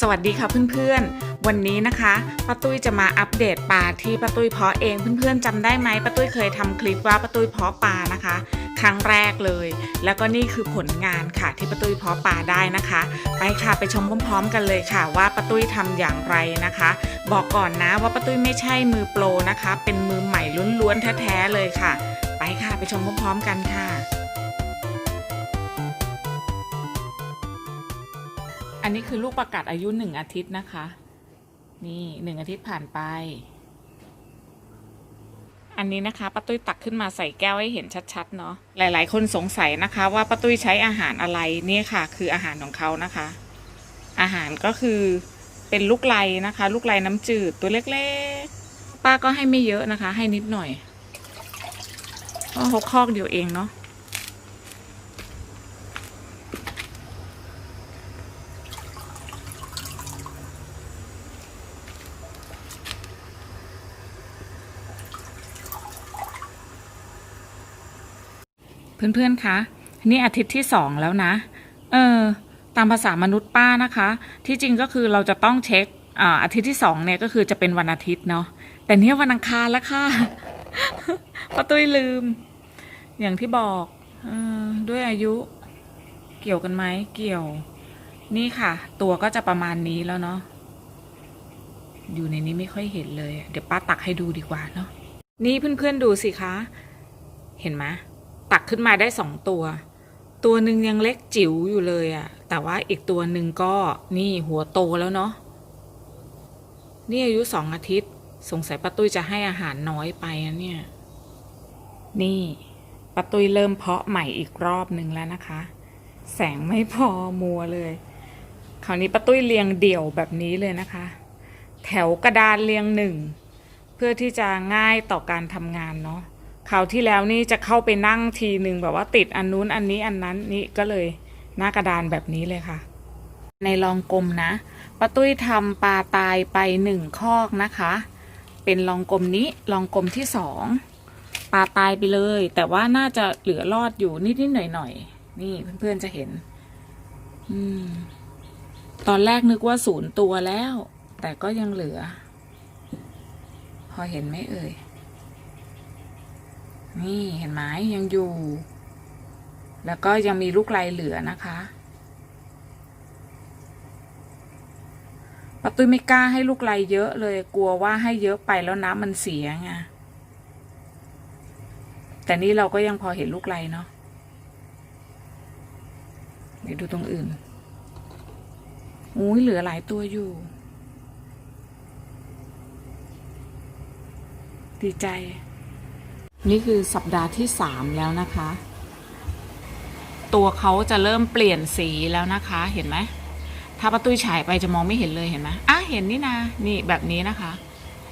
สวัสดีค่ะเพื่อนๆ วันนี้นะคะป้าตุ้ยจะมาอัปเดตปลาที่ป้าตุ้ยเพาะเองเพื่อนๆจำได้ไหมป้าตุ้ยเคยทำคลิปว่าป้าตุ้ยเพาะปลานะคะ ครั้งแรกเลย แล้วก็นี่คือผลงานค่ะที่ป้าตุ้ยเพาะปลาได้นะคะ ไปค่ะไปชมพร้อมๆ กันเลยค่ะว่าป้าตุ้ยทำอย่างไรนะคะ บอกก่อนนะว่าป้าตุ้ยไม่ใช่มือโปรนะคะ เป็นมือใหม่ล้วนๆแท้ๆเลยค่ะ ไปค่ะไปชมพร้อมๆ กันค่ะ อันนี้คือลูกประกาศอายุหนึ่งอาทิตย์นะคะ นี่หนึ่งอาทิตย์ผ่านไป อันนี้นะคะป้าตุ้ยตักขึ้นมาใส่แก้วให้เห็นชัดๆเนาะหลาย ๆ คนสงสัยนะคะว่าป้าตุ้ยใช้อาหารอะไรเนี่ยค่ะ คืออาหารของเขานะคะ อาหารก็คือเป็นลูกไลนะคะ ลูกไลน้ำจืดตัวเล็กๆ ป้าก็ให้ไม่เยอะนะคะ ให้นิดหน่อยเพราะเขาคอกเดียวเองเนาะ เพื่อนๆคะนี่อาทิตย์ที่สองแล้วนะ เออ ตามภาษามนุษย์ป้านะคะ ที่จริงก็คือเราจะต้องเช็คอ่าอาทิตย์ที่สองเนี่ยก็คือจะเป็นวันอาทิตย์เนาะแต่เนี่ยวันอังคารแล้วค่ะป้าตุ้ยลืม อย่างที่บอกออด้วยอายุเกี่ยวกันไหมเกี่ยว นี่ค่ะ ตัวก็จะประมาณนี้แล้วเนาะอยู่ในนี้ไม่ค่อยเห็นเลย เดี๋ยวป้าตักให้ดูดีกว่าเนาะนี่เพื่อนๆดูสิคะ เห็นไหม ตักขึ้นมาได้สองตัว ตัวหนึ่งยังเล็กจิ๋วอยู่เลยอะแต่ว่าอีกตัวหนึ่งก็นี่หัวโตแล้วเนาะนี่อายุสองอาทิตย์ สงสัยป้าตุ้ยจะให้อาหารน้อยไปนะเนี่ย นี่ป้าตุ้ยเริ่มเพาะใหม่อีกรอบหนึ่งแล้วนะคะ แสงไม่พอมัวเลย คราวนี้ป้าตุ้ยเรียงเดี่ยวแบบนี้เลยนะคะ แถวกระดานเรียงหนึ่ง เพื่อที่จะง่ายต่อการทำงานเนาะ คราวที่แล้วนี่จะเข้าไปนั่งทีหนึ่งแบบว่าติดอันนู้นอันนี้อันนั้นนี่ก็เลยหน้ากระดานแบบนี้เลยค่ะ ในรองกลมนะป้าตุ้ยทำปลาตายไปหนึ่งคอกนะคะ เป็นรองกลมนี้รองกลมที่สองปลาตายไปเลย แต่ว่าน่าจะเหลือรอดอยู่นิดๆหน่อยๆนี่เพื่อนๆจะเห็น อืม ตอนแรกนึกว่าศูนย์ตัวแล้ว แต่ก็ยังเหลือ พอเห็นไหมเอ่ย นี่เห็นไหมยังอยู่ แล้วก็ยังมีลูกไลเหลือนะคะป้าตุ้ยไม่กล้าให้ลูกไลเยอะเลยกลัวว่าให้เยอะไปแล้วน้ำมันเสียไงแต่นี่เราก็ยังพอเห็นลูกไลเนาะเดี๋ยวดูตรงอื่นอุ้ยเหลือหลายตัวอยู่ ดีใจ นี่คือสัปดาห์ที่สามแล้วนะคะ ตัวเขาจะเริ่มเปลี่ยนสีแล้วนะคะ เห็นไหม ถ้าประตุ้ยฉายไปจะมองไม่เห็นเลยเห็นไหมอะเห็นนี่นานี่แบบนี้นะคะ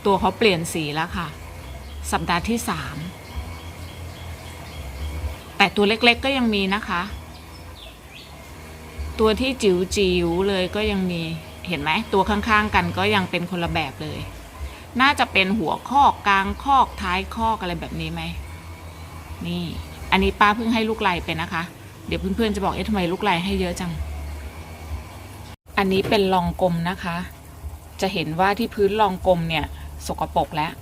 ตัวเขาเปลี่ยนสีแล้วค่ะ สัปดาห์ที่สามแต่ตัวเล็กๆก็ยังมีนะคะ ตัวที่จิ๋วๆเลยก็ยังมี เห็นไหม ตัวข้างๆกันก็ยังเป็นคนละแบบเลย น่าจะเป็นหัวคอกกลางคอกท้ายคอกอะไรแบบนี้ไหม นี่ อันนี้ป้าเพิ่งให้ลูกไลไปนะคะ เดี๋ยวเพื่อนๆจะบอกเอ๊ะทำไมลูกไลให้เยอะจัง อันนี้เป็นรองกลมนะคะ จะเห็นว่าที่พื้นรองกลมเนี่ย สกปรกแล้ว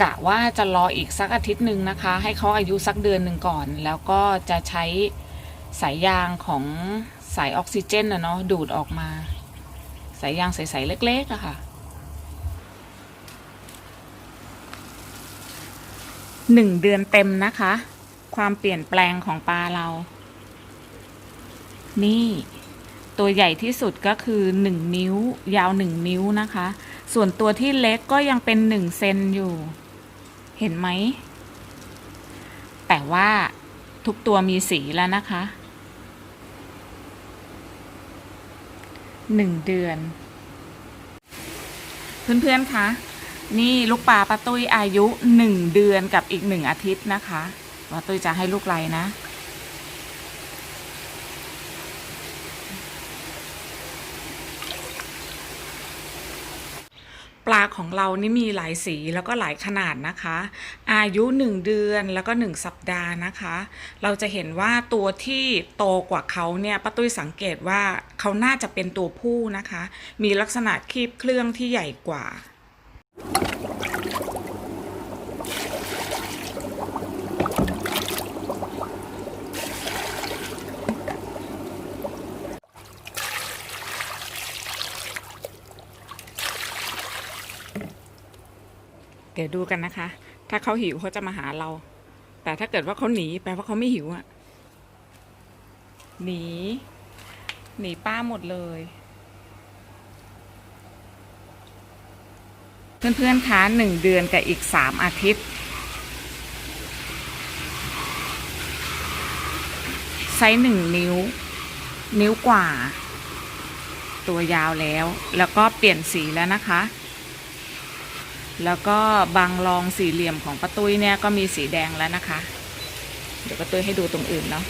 กะว่าจะรออีกสักอาทิตย์หนึ่งนะคะ ให้เขาอายุสักเดือนหนึ่งก่อน แล้วก็จะใช้สายยางของสายออกซิเจนนะเนาะดูดออกมา สายยางใสๆเล็กๆอะค่ะ หนึ่งเดือนเต็มนะคะ ความเปลี่ยนแปลงของปลาเรา นี่ ตัวใหญ่ที่สุดก็คือหนึ่งนิ้ว ยาวหนึ่งนิ้วนะคะ ส่วนตัวที่เล็กก็ยังเป็นหนึ่งเซนอยู่ เห็นไหม แต่ว่าทุกตัวมีสีแล้วนะคะหนึ่งเดือน เพื่อนๆคะ นี่ลูกปลาป้าตุ้ยอายุหนึ่งเดือนกับอีกหนึ่งอาทิตย์นะคะป้าตุ้ยจะให้ลูกไลนะปปลาของเรานี่มีหลายสีแล้วก็หลายขนาดนะคะ อายุ 1 เดือนแล้วก็ 1 สัปดาห์นะคะ เราจะเห็นว่าตัวที่โตกว่าเขาเนี่ยป้าตุ้ยสังเกตว่าเขาน่าจะเป็นตัวผู้นะคะ มีลักษณะคีบเครื่องที่ใหญ่กว่า เดี๋ยวดูกันนะคะ ถ้าเขาหิวเขาจะมาหาเรา แต่ถ้าเกิดว่าเขาหนีแปลว่าเขาไม่หิวอะหนี หนีป้าหมดเลย เพื่อนๆคะหนึ่งเดือนกับอีกสามอาทิตย์ไซส์หนึ่งนิ้ว นิ้วกว่า ตัวยาวแล้ว แล้วก็เปลี่ยนสีแล้วนะคะ แล้วก็บางรองสี่เหลี่ยมของประตุ้ยเนี่ยก็มีสีแดงแล้วนะคะ เดี๋ยวประตุ้ยให้ดูตรงอื่นเนาะ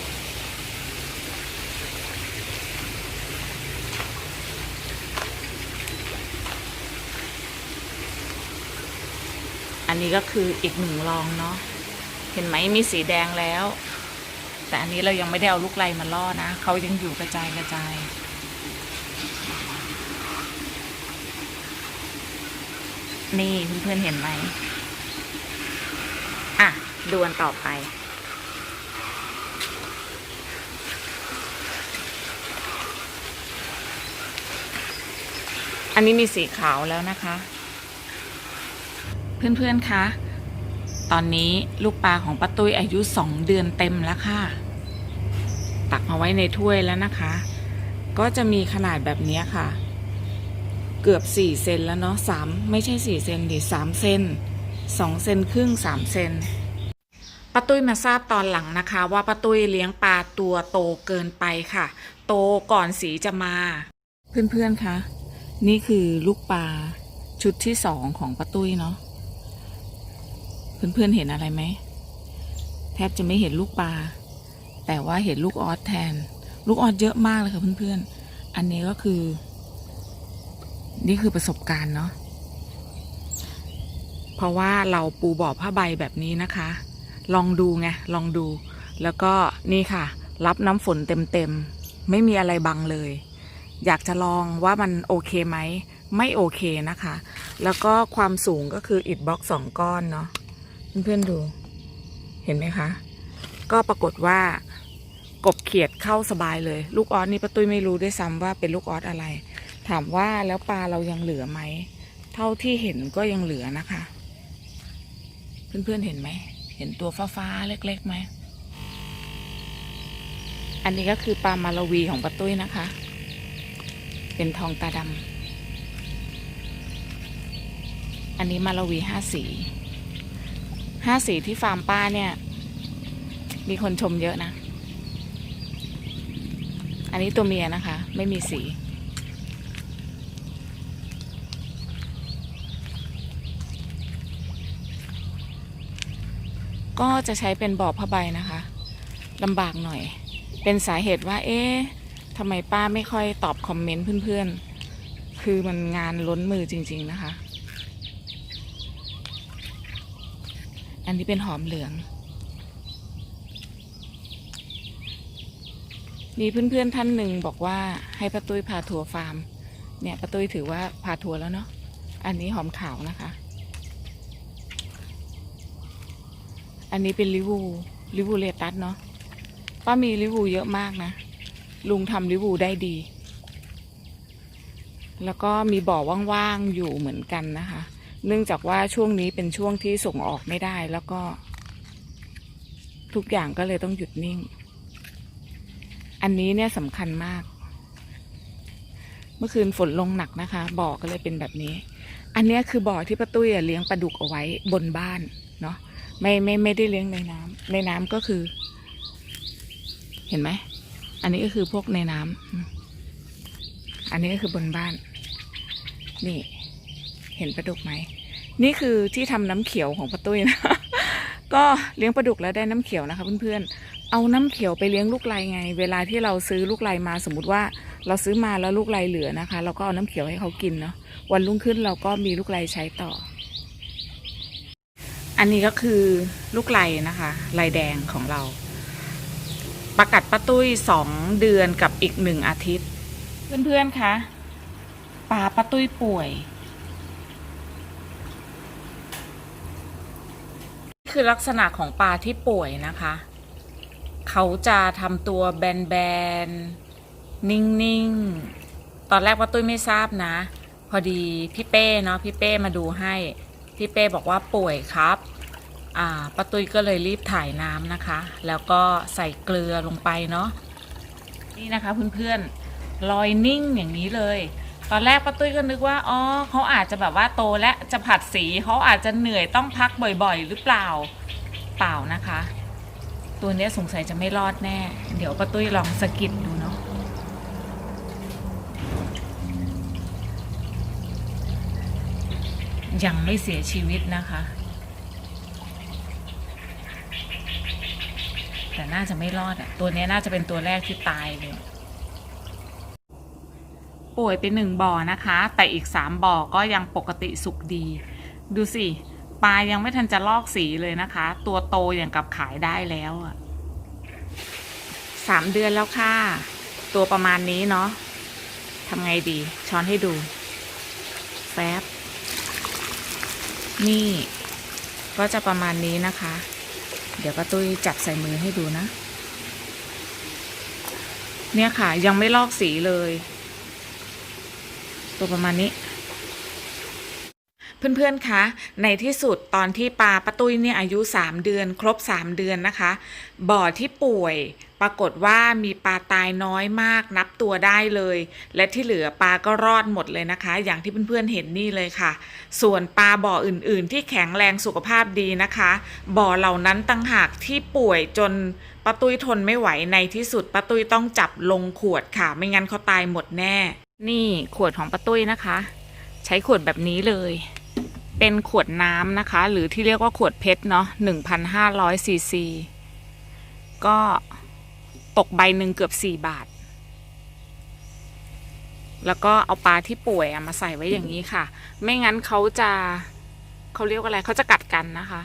นนี้ก็คืออีกหนึ่งรองเนาะ เห็นไหมมีสีแดงแล้ว แต่อันนี้เรายังไม่ได้เอาลูกไล่มาล่อนะ เขายังอยู่กระจายกระจาย นี่เพื่อนๆเห็นไหม อะดูอันต่อไปอันนี้มีสีขาวแล้วนะคะ เพื่อนๆ คะ ตอนนี้ลูกปลาของป้าตุ้ยอายุสองเดือนเต็มแล้วค่ะ ตักมาไว้ในถ้วยแล้วนะคะ ก็จะมีขนาดแบบนี้ค่ะ เกือบสี่เซนแล้วเนาะสามไม่ใช่สี่เซนดิสามเซนสองเซนครึ่งสามเซนป้าตุ้ยมาทราบตอนหลังนะคะ ว่าป้าตุ้ยเลี้ยงปลาตัวโตเกินไปค่ะ โตก่อนสีจะมา เพื่อนๆคะนี่คือลูกปลาชุดที่สองของป้าตุ้ยเนาะ เพื่อนๆเห็นอะไรไหม แทบจะไม่เห็นลูกปลา แต่ว่าเห็นลูกออสแทน ลูกออสเยอะมากเลยค่ะเพื่อนๆ อันนี้ก็คือ นี่คือประสบการณ์เนาะ เพราะว่าเราปูบ่อผ้าใบแบบนี้นะคะ ลองดูไง ลองดู แล้วก็นี่ค่ะ รับน้ำฝนเต็มๆ ไม่มีอะไรบังเลย อยากจะลองว่ามันโอเคไหม ไม่โอเคนะคะ แล้วก็ความสูงก็คืออิฐบล็อกสองก้อนเนาะ เพื่อนๆดูเห็นไหมคะ ก็ปรากฏว่ากบเขียดเข้าสบายเลย ลูกออสนี่ป้าตุ้ยไม่รู้ด้วยซ้ำว่าเป็นลูกออสอะไร ถามว่าแล้วปลาเรายังเหลือไหม เท่าที่เห็นก็ยังเหลือนะคะ เพื่อนๆเห็นไหม เห็นตัวฟ้าๆเล็กๆไหม อันนี้ก็คือปลามาลาวีของป้าตุ้ยนะคะ เป็นทองตาดำอันนี้มาลาวีห้าสี ห้าสีที่ฟาร์มป้าเนี่ย มีคนชมเยอะนะ อันนี้ตัวเมียนะคะ ไม่มีสีก็จะใช้เป็นบ่อผ้าใบนะคะลำบากหน่อย เป็นสาเหตุว่า เอ๊ะทำไมป้าไม่ค่อยตอบคอมเมนต์เพื่อนๆ คือมันงานล้นมือจริง ๆ นะคะ อันนี้เป็นหอมเหลือง มีเพื่อนๆท่านหนึ่งบอกว่าให้ป้าตุ้ยพาทัวร์ฟาร์ม เนี่ยป้าตุ้ยถือว่าพาทัวร์แล้วเนาะ อันนี้หอมขาวนะคะ อันนี้เป็นลิวูลิวูเลตัสเนาะ ป้ามีลิวูเยอะมากนะ ลุงทำลิวูได้ดี แล้วก็มีบ่อว่างๆอยู่เหมือนกันนะคะ เนื่องจากว่าช่วงนี้เป็นช่วงที่ส่งออกไม่ได้แล้วก็ ทุกอย่างก็เลยต้องหยุดนิ่ง อันนี้เนี่ยสำคัญมาก เมื่อคืนฝนลงหนักนะคะ บ่อก็เลยเป็นแบบนี้ อันนี้คือบ่อที่ป้าตุ้ยเลี้ยงปลาดุกเอาไว้บนบ้านเนาะไม่ไม่ไม่ได้เลี้ยงในน้ำในน้ำก็คือ เห็นไหมอันนี้ก็คือพวกในน้ำอันนี้ก็คือบนบ้าน นี่ เห็นปลาดุกไหม นี่คือที่ทำน้ำเขียวของป้าตุ้ยนะ ก็เลี้ยงปลาดุกแล้วได้น้ำเขียวนะคะเพื่อนๆ เอาน้ำเขียวไปเลี้ยงลูกไลไง เวลาที่เราซื้อลูกไลมาสมมติว่า เราซื้อมาแล้วลูกไลเหลือนะคะ เราก็เอาน้ำเขียวให้เขากินเนาะ วันรุ่งขึ้นเราก็มีลูกไลใช้ต่อ อันนี้ก็คือลูกไลนะคะไลแดงของเรา ประกัดป้าตุ้ยสองเดือนกับอีกหนึ่งอาทิตย์ เพื่อนๆคะปลาป้าตุ้ยป่วย คือลักษณะของปลาที่ป่วยนะคะ เขาจะทำตัวแบนๆ นิ่งๆ ตอนแรกว่าตุ้ยไม่ทราบนะ พอดีพี่เป้เนาะพี่เป้มาดูให้ พี่เป้บอกว่าป่วยครับอ่าป้าตุ้ยก็เลยรีบถ่ายน้ำนะคะ แล้วก็ใส่เกลือลงไปเนาะนี่นะคะเพื่อนๆลอยนิ่งอย่างนี้เลย ตอนแรกป้าตุ้ยก็นึกว่าอ๋อเขาอาจจะแบบว่าโตและจะผัดสีเขาอาจจะเหนื่อยต้องพักบ่อยๆ หรือเปล่าเปล่านะคะ ตัวนี้สงสัยจะไม่รอดแน่ เดี๋ยวป้าตุ้ยลองสกิดดูเนาะยังไม่เสียชีวิตนะคะ แต่น่าจะไม่รอดอะตัวนี้น่าจะเป็นตัวแรกที่ตายเลย ป่วยไปหนึ่งบ่อนะคะ แต่อีกสามบ่อก็ยังปกติสุขดี ดูสิปลายังไม่ทันจะลอกสีเลยนะคะ ตัวโตอย่างกับขายได้แล้วอะสามเดือนแล้วค่ะ ตัวประมาณนี้เนาะทำไงดีช้อนให้ดูแฟบนี่ก็จะประมาณนี้นะคะ เดี๋ยวป้าตุ้ยจับใส่มือให้ดูนะ เนี่ยค่ะยังไม่ลอกสีเลย ตัวประมาณนี้ เพื่อนๆคะ ในที่สุดตอนที่ปลาป้าตุ้ยเนี่ยอายุ 3 เดือน ครบ 3 เดือนนะคะ บ่อที่ป่วยปรากฏว่ามีปลาตายน้อยมากนับตัวได้เลย และที่เหลือปลาก็รอดหมดเลยนะคะ อย่างที่เพื่อนๆเห็นนี่เลยค่ะ ส่วนปลาบ่ออื่นๆ ที่แข็งแรงสุขภาพดีนะคะ บ่อเหล่านั้นตั้งหากที่ป่วยจนป้าตุ้ยทนไม่ไหวในที่สุดป้าตุ้ยต้องจับลงขวดค่ะ ไม่งั้นเขาตายหมดแน่ นี่ขวดของป้าตุ้ยนะคะ ใช้ขวดแบบนี้เลย เป็นขวดน้ำนะคะ หรือที่เรียกว่าขวดเพชรเนาะ1,500ซีซีก็ตกใบหนึ่งเกือบ4บาท แล้วก็เอาปลาที่ป่วยมาใส่ไว้อย่างนี้ค่ะ ไม่งั้นเขาจะเขาเรียกว่าอะไรเขาจะกัดกันนะคะ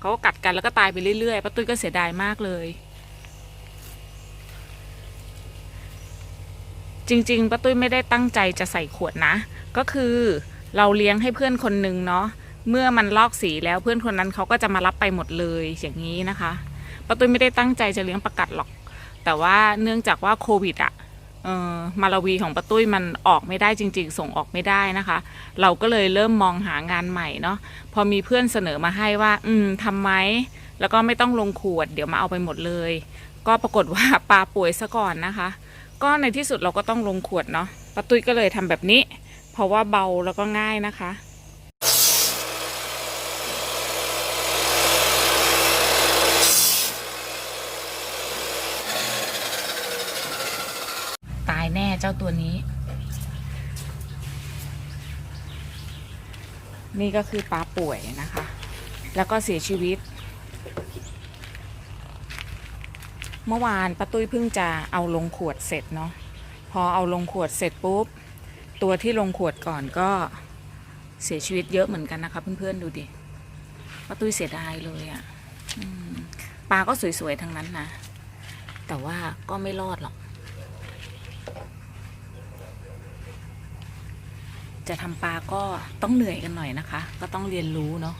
เขากัดกันแล้วก็ตายไปเรื่อยๆป้าตุ้ยก็เสียดายมากเลย จริงๆป้าตุ้ยไม่ได้ตั้งใจจะใส่ขวดนะ ก็คือเราเลี้ยงให้เพื่อนคนหนึ่งเนาะเมื่อมันลอกสีแล้วเพื่อนคนนั้นเขาก็จะมารับไปหมดเลยอย่างนี้นะคะป้าตุ้ยไม่ได้ตั้งใจจะเลี้ยงประกัดหรอก แต่ว่าเนื่องจากว่าโควิดอะมาลาวีของป้าตุ้ยมันออกไม่ได้จริง ๆ ส่งออกไม่ได้นะคะ เราก็เลยเริ่มมองหางานใหม่เนาะพอมีเพื่อนเสนอมาให้ว่า อืมทำไหมแล้วก็ไม่ต้องลงขวด เดี๋ยวมาเอาไปหมดเลย ก็ปรากฏว่าปลาป่วยซะก่อนนะคะ ก็ในที่สุดเราก็ต้องลงขวดเนาะป้าตุ้ยก็เลยทำแบบนี้ เพราะว่าเบาแล้วก็ง่ายนะคะตายแน่เจ้าตัวนี้ นี่ก็คือปลาป่วยนะคะ แล้วก็เสียชีวิต เมื่อวานป้าตุ้ยเพิ่งจะเอาลงขวดเสร็จเนาะพอเอาลงขวดเสร็จปุ๊บ ตัวที่ลงขวดก่อนก็เสียชีวิตเยอะเหมือนกันนะคะเพื่อนๆดูดิป้าตุ้ยเสียดายเลยอะ่ะปลาก็สวยๆทั้งนั้นนะแต่ว่าก็ไม่รอดหรอก จะทำปลาก็ต้องเหนื่อยกันหน่อยนะคะ ก็ต้องเรียนรู้เนาะ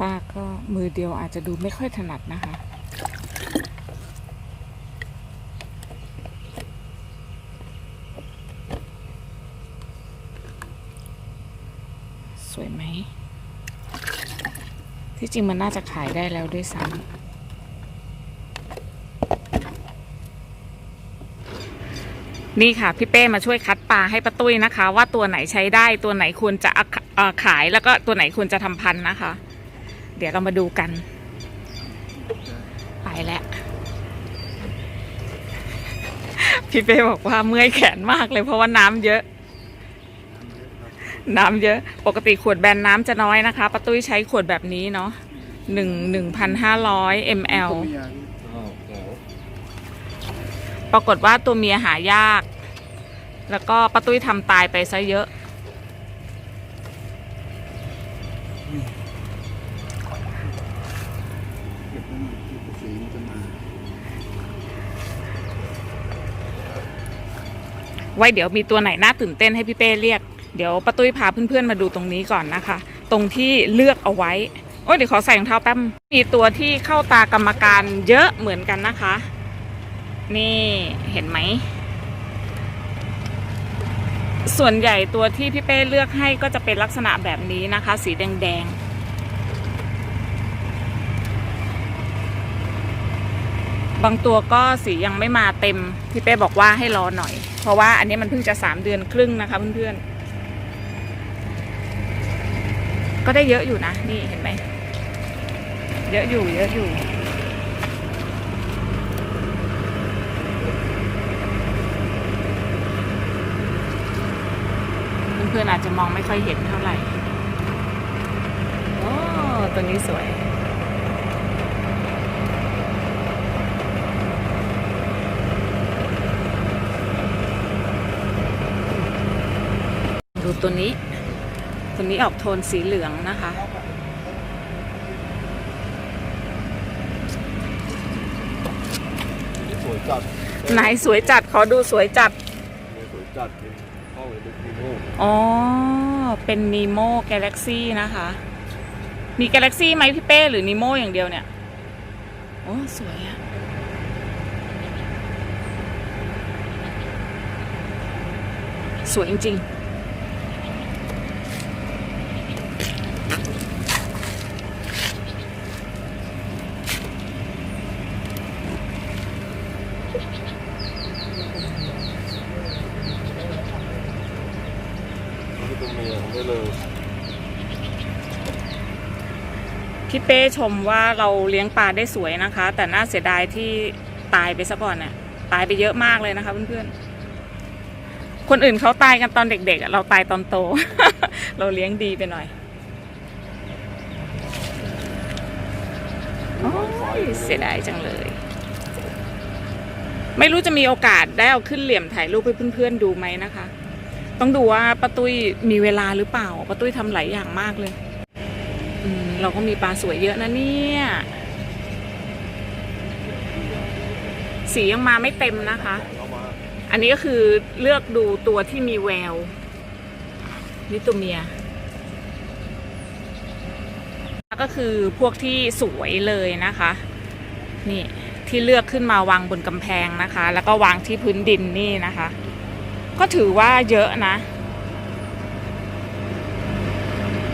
ป้าก็ มือเดียวอาจจะดูไม่ค่อยถนัดนะคะสวยไหม ที่จริงมันน่าจะขายได้แล้วด้วยซ้ำนี่ค่ะ พี่เป้มาช่วยคัดปลาให้ป้าตุ้ยนะคะ ว่าตัวไหนใช้ได้ตัวไหนควรจะขายแล้วก็ตัวไหนควรจะทำพันธุ์นะคะ ดี๋ยวเรามาดูกันายแล้วพี่เป้บอกว่าเมื่อยแขนมากเลยเพราะว่าน้ำเยอะ น้ำเยอะ ปกติขวดแบนน้ำจะน้อยนะคะป้าตุ้ยใช้ขวดแบบนี้เนาะหนึ่งหนึ่งพันห้าร้อย ml ตัวเมียนี่อ้าวแก้วปรากฏว่าตัวเมียหายาก แล้วก็ป้าตุ้ยทำตายไปซะเยอะ เก็บ ไว้หน่อยที่สีมันจะมาไว้เดี๋ยวมีตัวไหนน่าตื่นเต้นให้พี่เป้เรียก เดี๋ยวป้าตุ้ยพาเพื่อนๆมาดูตรงนี้ก่อนนะคะ ตรงที่เลือกเอาไว้ โอ้ยเดี๋ยวขอใส่รองเท้าแป๊บ มีตัวที่เข้าตากรรมการเยอะเหมือนกันนะคะ นี่เห็นไหม ส่วนใหญ่ตัวที่พี่เป้เลือกให้ก็จะเป็นลักษณะแบบนี้นะคะ สีแดงๆ บางตัวก็สียังไม่มาเต็ม พี่เป้บอกว่าให้รอหน่อย เพราะว่าอันนี้มันเพิ่งจะสามเดือนครึ่งนะคะเพื่อนๆ ก็ได้เยอะอยู่นะ นี่เห็นไหม เยอะอยู่เยอะอยู่ เพื่อนๆอาจจะมองไม่ค่อยเห็นเท่าไหร่ โอ้ ตัวนี้สวย ตัวนี้ ตัวนี้ออกโทนสีเหลืองนะคะนี่สวยจัดไหนสวยจัดขอดูสวยจัดนี่สวยจัดเลยเข้าเลยดูพีโม่อ๋อ เป็นนีโม g ก l ล็กซี่นะคะ มี g ก l ล็กซี่ไหมพี่เป้หรือนีโมอย่างเดียวเนี่ย โอ้สวยอะสวยจริงนี่ เมียได้เลยๆพี่เป้ชมว่าเราเลี้ยงปลาได้สวยนะคะ แต่น่าเสียดายที่ตายไปซะก่อนเนี่ยตายไปเยอะมากเลยนะคะเพื่อนๆ คนอื่นเขาตายกันตอนเด็กๆ เราตายตอนโต เราเลี้ยงดีไปหน่อยโอ้ยเสียดายจังเลย ไม่รู้จะมีโอกาสได้เอาขึ้นเหลี่ยมถ่ายรูปให้เพื่อนๆดูไหมนะคะ ต้องดูว่าป้าตุ้ยมีเวลาหรือเปล่าป้าตุ้ยทำหลายอย่างมากเลยเราก็มีปลาสวยเยอะนะเนี่ย สียังมาไม่เต็มนะคะ อันนี้ก็คือเลือกดูตัวที่มีแวว นี่ตัวเมีย ก็คือพวกที่สวยเลยนะคะ นี่ที่เลือกขึ้นมาวางบนกำแพงนะคะ แล้วก็วางที่พื้นดินนี่นะคะ ก็ถือว่าเยอะนะ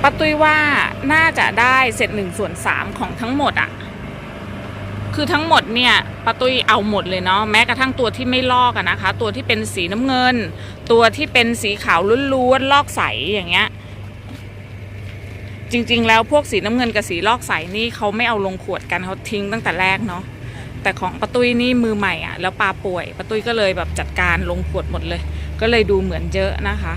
ป้าตุ้ยว่าน่าจะได้เสร็จหนึ่งส่วนสามของทั้งหมดอะคือทั้งหมดเนี่ยป้าตุ้ยเอาหมดเลยเนาะแม้กระทั่งตัวที่ไม่ลอกอะนะคะ ตัวที่เป็นสีน้ำเงิน ตัวที่เป็นสีขาวล้วนๆลอกใสอย่างเงี้ย จริง ๆ แล้วพวกสีน้ำเงินกับสีลอกใสนี่เขาไม่เอาลงขวดกันเขาทิ้งตั้งแต่แรกเนาะแต่ของป้าตุ้ยนี่มือใหม่อะแล้วปลาป่วยป้าตุ้ยก็เลยแบบจัดการลงขวดหมดเลย ก็เลยดูเหมือนเยอะนะคะ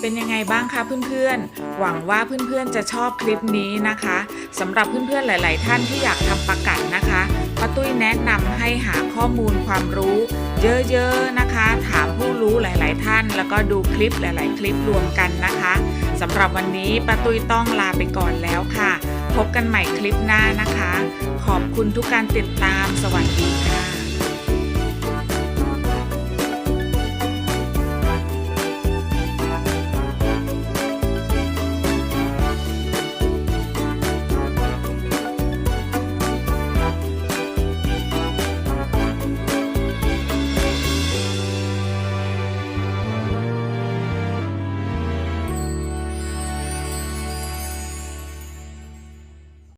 เป็นยังไงบ้างคะเพื่อนๆ หวังว่าเพื่อนๆจะชอบคลิปนี้นะคะสำหรับเพื่อนๆหลาย ๆ ท่านที่อยากทำประกัดนะคะป้าตุ้ยแนะนำให้หาข้อมูลความรู้เยอะๆนะคะ ถามผู้รู้หลาย ๆ ท่าน แล้วก็ดูคลิปหลาย ๆ คลิปรวมกันนะคะสำหรับวันนี้ป้าตุ้ยต้องลาไปก่อนแล้วค่ะ พบกันใหม่คลิปหน้านะคะ ขอบคุณทุกการติดตามสวัสดีค่ะ